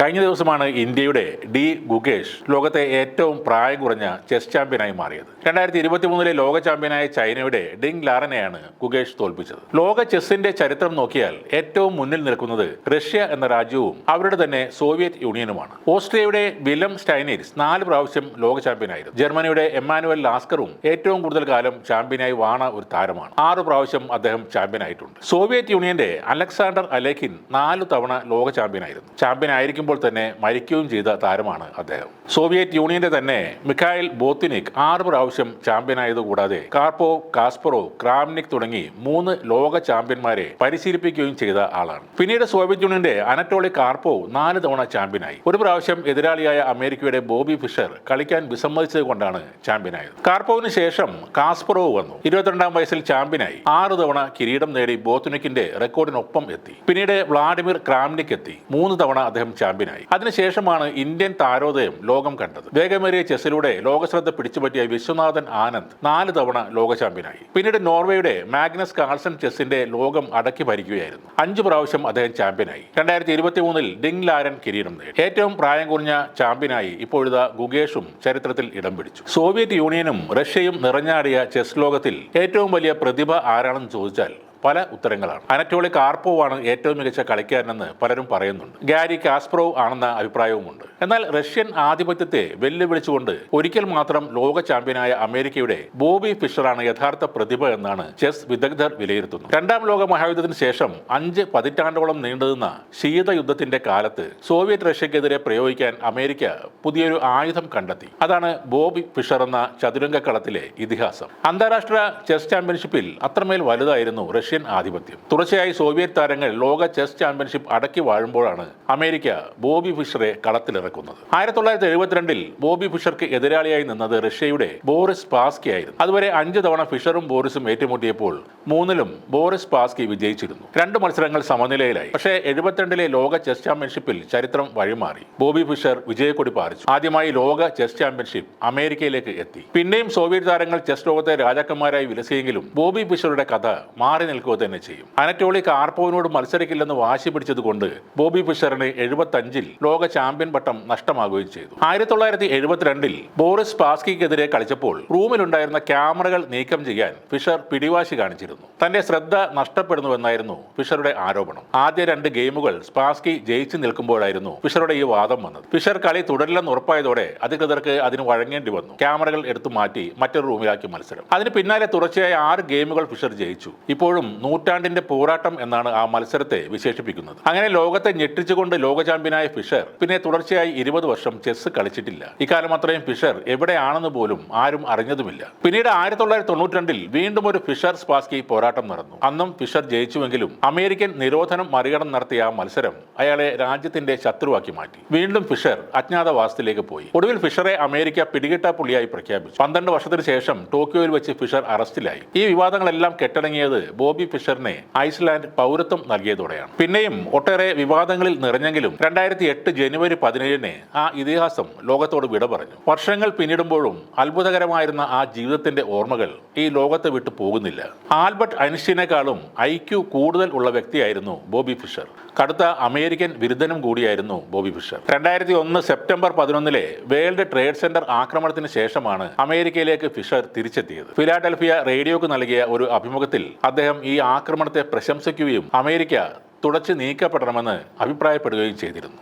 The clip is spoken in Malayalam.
കഴിഞ്ഞ ദിവസമാണ് ഇന്ത്യയുടെ ഡി ഗുകേഷ് ലോകത്തെ ഏറ്റവും പ്രായം കുറഞ്ഞ ചെസ് ചാമ്പ്യനായി മാറിയത്. രണ്ടായിരത്തി ഇരുപത്തി മൂന്നിലെ ലോക ചാമ്പ്യനായ ചൈനയുടെ ഡിങ് ലാറനെയാണ് ഗുകേഷ് തോൽപ്പിച്ചത്. ലോക ചെസ്സിന്റെ ചരിത്രം നോക്കിയാൽ ഏറ്റവും മുന്നിൽ നിൽക്കുന്നത് റഷ്യ എന്ന രാജ്യവും അവരുടെ തന്നെ സോവിയറ്റ് യൂണിയനുമാണ്. ഓസ്ട്രിയയുടെ വില്ലം സ്റ്റൈനിറ്റ്സ് നാല് പ്രാവശ്യം ലോക ചാമ്പ്യനായിരുന്നു. ജർമ്മനിയുടെ എമ്മാനുവൽ ലാസ്കറും ഏറ്റവും കൂടുതൽ കാലം ചാമ്പ്യനായി വാണ ഒരു താരമാണ്. ആറ് പ്രാവശ്യം അദ്ദേഹം ചാമ്പ്യനായിട്ടുണ്ട്. സോവിയറ്റ് യൂണിയന്റെ അലക്സാണ്ടർ അലേഖിൻ നാലു തവണ ലോക ചാമ്പ്യനായിരുന്നു. ചാമ്പ്യൻ ആയിരിക്കുമ്പോൾ തന്നെ മരിക്കുകയും ചെയ്ത താരമാണ് അദ്ദേഹം. സോവിയറ്റ് യൂണിയന്റെ തന്നെ മിഖായിൽ ബോത്തിനിക് ആറ് പ്രാവശ്യം ചാമ്പ്യനായത് കൂടാതെ കാർപോ കാസ്പറോ ക്രാംനിക് തുടങ്ങി മൂന്ന് ലോക ചാമ്പ്യന്മാരെ പരിശീലിപ്പിക്കുകയും ചെയ്ത ആളാണ്. പിന്നീട് സോവിയറ്റ് യൂണിയന്റെ അനറ്റോളി കാർപോ നാല് തവണ ചാമ്പ്യനായി ഒരു പ്രാവശ്യം എതിരാളിയായ അമേരിക്കയുടെ ബോബി ഫിഷർ കളിക്കാൻ വിസമ്മതിച്ചത് കൊണ്ടാണ് ചാമ്പ്യനായത് കാർപ്പോവിന് ശേഷം കാസ്പറോവ് വന്നു. ഇരുപത്തിരണ്ടാം വയസ്സിൽ ചാമ്പ്യനായി ആറ് തവണ കിരീടം നേടി ബോത്തിനിക്കിന്റെ റെക്കോർഡിനൊപ്പം എത്തി. പിന്നീട് വ്ളാഡിമിർ ക്രാംനിക് എത്തി. മൂന്ന് തവണ അദ്ദേഹം ചാമ്പ്യനായി. അതിനുശേഷമാണ് ഇന്ത്യൻ താരോദയം ലോകം കണ്ടത്. വേഗമേറിയ ചെസ്സിലൂടെ ലോകശ്രദ്ധ പിടിച്ചുപറ്റിയ വിശ്വനാഥൻ ആനന്ദ് നാല് തവണ ലോക ചാമ്പ്യനായി. പിന്നീട് നോർവേയുടെ മാഗ്നസ് കാൾസൺ ചെസ്സിന്റെ ലോകം അടക്കി ഭരിക്കുകയായിരുന്നു. അഞ്ചു പ്രാവശ്യം അദ്ദേഹം ചാമ്പ്യനായി. രണ്ടായിരത്തി ഇരുപത്തി മൂന്നിൽ ഡിങ് ലാരൻ കിരീടം നേടി. ഏറ്റവും പ്രായം കുറഞ്ഞ ചാമ്പ്യനായി ഇപ്പോഴിതാ ഗുഗേഷും ചരിത്രത്തിൽ ഇടം പിടിച്ചു. സോവിയറ്റ് യൂണിയനും റഷ്യയും നിറഞ്ഞാടിയ ചെസ് ലോകത്തിൽ ഏറ്റവും വലിയ പ്രതിഭ ആരാണെന്ന് ചോദിച്ചാൽ പല ഉത്തരങ്ങളാണ്. അനറ്റോളി കാർപ്പോവാണ് ഏറ്റവും മികച്ച കളിക്കാരനെന്ന് പലരും പറയുന്നുണ്ട്. ഗാരി കാസ്പ്രോവ് ആണെന്ന അഭിപ്രായവുമുണ്ട്. എന്നാൽ റഷ്യൻ ആധിപത്യത്തെ വെല്ലുവിളിച്ചുകൊണ്ട് ഒരിക്കൽ മാത്രം ലോക ചാമ്പ്യനായ അമേരിക്കയുടെ ബോബി ഫിഷറാണ് യഥാർത്ഥ പ്രതിഭ എന്നാണ് ചെസ് വിദഗ്ധർ വിലയിരുത്തുന്നത് രണ്ടാം ലോക മഹായുദ്ധത്തിന് ശേഷം അഞ്ച് പതിറ്റാണ്ടോളം നീണ്ടുനിന്ന ശീതയുദ്ധത്തിന്റെ കാലത്ത് സോവിയറ്റ് റഷ്യക്കെതിരെ പ്രയോഗിക്കാൻ അമേരിക്ക പുതിയൊരു ആയുധം കണ്ടെത്തി. അതാണ് ബോബി ഫിഷർ എന്ന ചതുരംഗക്കളത്തിലെ ഇതിഹാസം. അന്താരാഷ്ട്ര ചെസ് ചാമ്പ്യൻഷിപ്പിൽ അത്രമേൽ വലുതായിരുന്നു റഷ്യൻ ആധിപത്യം. തുടർച്ചയായി സോവിയറ്റ് താരങ്ങൾ ലോക ചെസ് ചാമ്പ്യൻഷിപ്പ് അടക്കി വാഴുമ്പോഴാണ് അമേരിക്ക ബോബി ഫിഷറെ കളത്തിലിറക്കുന്നത്. ആയിരത്തി തൊള്ളായിരത്തി എഴുപത്തിരണ്ടിൽ ബോബി ഫിഷർക്ക് എതിരാളിയായി നിന്നത് റഷ്യയുടെ ബോറിസ് പാസ്കി ആയിരുന്നു അതുവരെ അഞ്ച് തവണ ഫിഷറും ബോറിസും ഏറ്റുമുട്ടിയപ്പോൾ മൂന്നിലും ബോറിസ് പാസ്കി വിജയിച്ചിരുന്നു. രണ്ട് മത്സരങ്ങൾ സമനിലയിലായി. പക്ഷേ എഴുപത്തിരണ്ടിലെ ലോക ചെസ് ചാമ്പ്യൻഷിപ്പിൽ ചരിത്രം വഴിമാറി. ബോബി ഫിഷർ വിജയക്കൊടി പാറിച്ചു. ആദ്യമായി ലോക ചെസ് ചാമ്പ്യൻഷിപ്പ് അമേരിക്കയിലേക്ക് എത്തി. പിന്നെയും സോവിയറ്റ് താരങ്ങൾ ചെസ് ലോകത്തെ രാജാക്കന്മാരായി വിലസിയെങ്കിലും ബോബി ഫിഷറുടെ കഥ മാറി നിൽക്കുക തന്നെ ചെയ്യും. അനറ്റോളി കാർപ്പോവിനോട് മത്സരിക്കില്ലെന്ന് വാശി പിടിച്ചതുകൊണ്ട് ബോബി ഫിഷറിന് എഴുപത്തഞ്ചിൽ ലോക ചാമ്പ്യൻ പട്ടം നഷ്ടമാകുകയും ചെയ്തു. ആയിരത്തി തൊള്ളായിരത്തി എഴുപത്തിരണ്ടിൽ ബോറിസ് പാസ്കിക്കെതിരെ കളിച്ചപ്പോൾ റൂമിലുണ്ടായിരുന്ന ക്യാമറകൾ നീക്കം ചെയ്യാൻ ഫിഷർ പിടിവാശി കാണിച്ചിരുന്നു. തന്റെ ശ്രദ്ധ നഷ്ടപ്പെടുന്നുവെന്നായിരുന്നു ഫിഷറുടെ ആരോപണം. ആദ്യ രണ്ട് ഗെയിമുകൾ സ്പാസ്കി ജയിച്ചു നിൽക്കുമ്പോഴായിരുന്നു ഫിഷറുടെ ഈ വാദം വന്നത്. ഫിഷർ കളി തുടരില്ലെന്ന് ഉറപ്പായതോടെ അധികൃതർക്ക് അതിന് വഴങ്ങേണ്ടി വന്നു. ക്യാമറകൾ എടുത്തു മാറ്റി മറ്റൊരു റൂമിലാക്കി മത്സരം. അതിന് പിന്നാലെ തുടർച്ചയായ ആറ് ഗെയിമുകൾ ഫിഷർ ജയിച്ചു. ഇപ്പോഴും നൂറ്റാണ്ടിന്റെ പോരാട്ടം എന്നാണ് ആ മത്സരത്തെ വിശേഷിപ്പിക്കുന്നത്. അങ്ങനെ ലോകത്തെ ഞെട്ടിച്ചുകൊണ്ട് ലോക ചാമ്പ്യനായ ഫിഷർ പിന്നെ തുടർച്ചയായി ഇരുപത് വർഷം ചെസ് കളിച്ചിട്ടില്ല. ഇക്കാലം അത്രയും ഫിഷർ എവിടെയാണെന്ന് പോലും ആരും അറിഞ്ഞതുമില്ല. പിന്നീട് ആയിരത്തി തൊള്ളായിരത്തി തൊണ്ണൂറ്റിരണ്ടിൽ വീണ്ടും ഒരു ഫിഷർ സ്പാസ്കി പോരാട്ടം നടന്നു. അന്നും ഫിഷർ ജയിച്ചുവെങ്കിലും അമേരിക്കൻ നിരോധനം മറികടന്ന് നടത്തിയ ആ മത്സരം അയാളെ രാജ്യത്തിന്റെ ശത്രുവാക്കി മാറ്റി. വീണ്ടും ഫിഷർ അജ്ഞാതവാസത്തിലേക്ക് പോയി. ഒടുവിൽ ഫിഷറെ അമേരിക്ക പിടികിട്ടാ പുള്ളിയായി പ്രഖ്യാപിച്ചു. പന്ത്രണ്ട് വർഷത്തിന് ശേഷം ടോക്കിയോയിൽ വെച്ച് ഫിഷർ അറസ്റ്റിലായി. ഈ വിവാദങ്ങളെല്ലാം കെട്ടടങ്ങിയത് ഫിഷറിനെ ഐസ്ലാൻഡ് പൗരത്വം നൽകിയതോടെയാണ്. പിന്നെയും ഒട്ടേറെ വിവാദങ്ങളിൽ നിറഞ്ഞെങ്കിലും രണ്ടായിരത്തി എട്ട് ജനുവരി പതിനേഴിന് ആ ഇതിഹാസം ലോകത്തോട് വിട പറഞ്ഞു. വർഷങ്ങൾ പിന്നിടുമ്പോഴും അത്ഭുതകരമായിരുന്ന ആ ജീവിതത്തിന്റെ ഓർമ്മകൾ ഈ ലോകത്തെ വിട്ടു പോകുന്നില്ല. ആൽബർട്ട് ഐൻസ്റ്റീനേക്കാളും ഐക്യു കൂടുതൽ ഉള്ള വ്യക്തിയായിരുന്നു ബോബി ഫിഷർ. കടുത്ത അമേരിക്കൻ വിരുദ്ധനും കൂടിയായിരുന്നു ബോബി ഫിഷർ. രണ്ടായിരത്തി ഒന്ന് സെപ്റ്റംബർ പതിനൊന്നിലെ വേൾഡ് ട്രേഡ് സെന്റർ ആക്രമണത്തിന് ശേഷമാണ് അമേരിക്കയിലേക്ക് ഫിഷർ തിരിച്ചെത്തിയത്. ഫിലാഡൽഫിയ റേഡിയോക്ക് നൽകിയ ഒരു അഭിമുഖത്തിൽ അദ്ദേഹം ഈ ആക്രമണത്തെ പ്രശംസിക്കുകയും അമേരിക്ക തുടച്ചു നീക്കപ്പെടണമെന്ന് അഭിപ്രായപ്പെടുകയും ചെയ്തിരുന്നു.